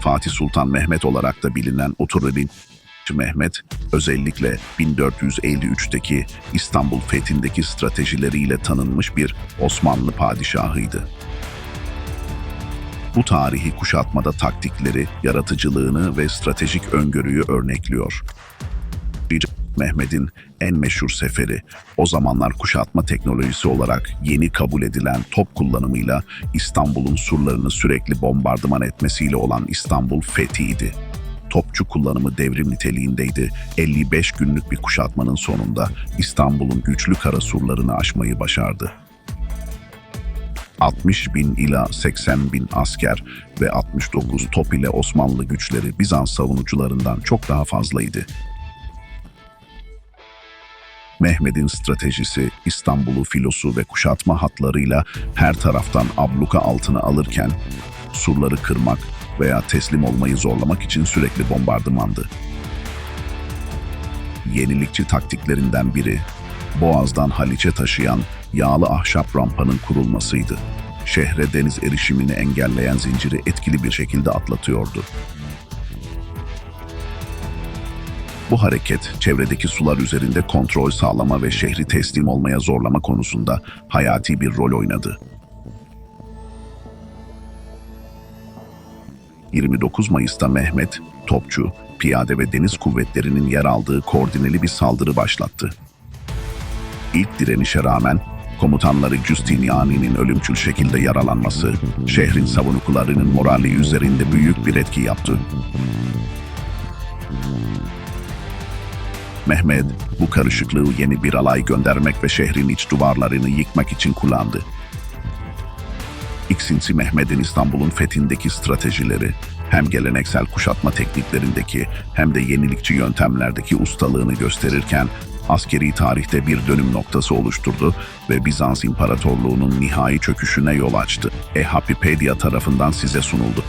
Fatih Sultan Mehmet olarak da bilinen Oturalin Mehmet özellikle 1453'teki İstanbul fethindeki stratejileriyle tanınmış bir Osmanlı padişahıydı. Bu tarihi kuşatmada taktikleri, yaratıcılığını ve stratejik öngörüyü örnekliyor. Mehmet'in en meşhur seferi, o zamanlar kuşatma teknolojisi olarak yeni kabul edilen top kullanımıyla İstanbul'un surlarını sürekli bombardıman etmesiyle olan İstanbul fethiydi. Topçu kullanımı devrim niteliğindeydi. 55 günlük bir kuşatmanın sonunda İstanbul'un güçlü kara surlarını aşmayı başardı. 60 bin ila 80 bin asker ve 69 top ile Osmanlı güçleri Bizans savunucularından çok daha fazlaydı. Mehmet'in stratejisi İstanbul'u filosu ve kuşatma hatlarıyla her taraftan abluka altına alırken surları kırmak veya teslim olmayı zorlamak için sürekli bombardımandı. Yenilikçi taktiklerinden biri Boğaz'dan Haliç'e taşıyan yağlı ahşap rampanın kurulmasıydı. Şehre deniz erişimini engelleyen zinciri etkili bir şekilde atlatıyordu. Bu hareket çevredeki sular üzerinde kontrol sağlama ve şehri teslim olmaya zorlama konusunda hayati bir rol oynadı. 29 Mayıs'ta Mehmet, topçu, piyade ve deniz kuvvetlerinin yer aldığı koordineli bir saldırı başlattı. İlk direnişe rağmen komutanları Giustiniani'nin ölümcül şekilde yaralanması, şehrin savunucularının morali üzerinde büyük bir etki yaptı. Mehmet bu karışıklığı yeni bir alay göndermek ve şehrin iç duvarlarını yıkmak için kullandı. İkinci Mehmet'in İstanbul'un fethindeki stratejileri hem geleneksel kuşatma tekniklerindeki hem de yenilikçi yöntemlerdeki ustalığını gösterirken askeri tarihte bir dönüm noktası oluşturdu ve Bizans İmparatorluğu'nun nihai çöküşüne yol açtı. E Happypedia tarafından size sunuldu.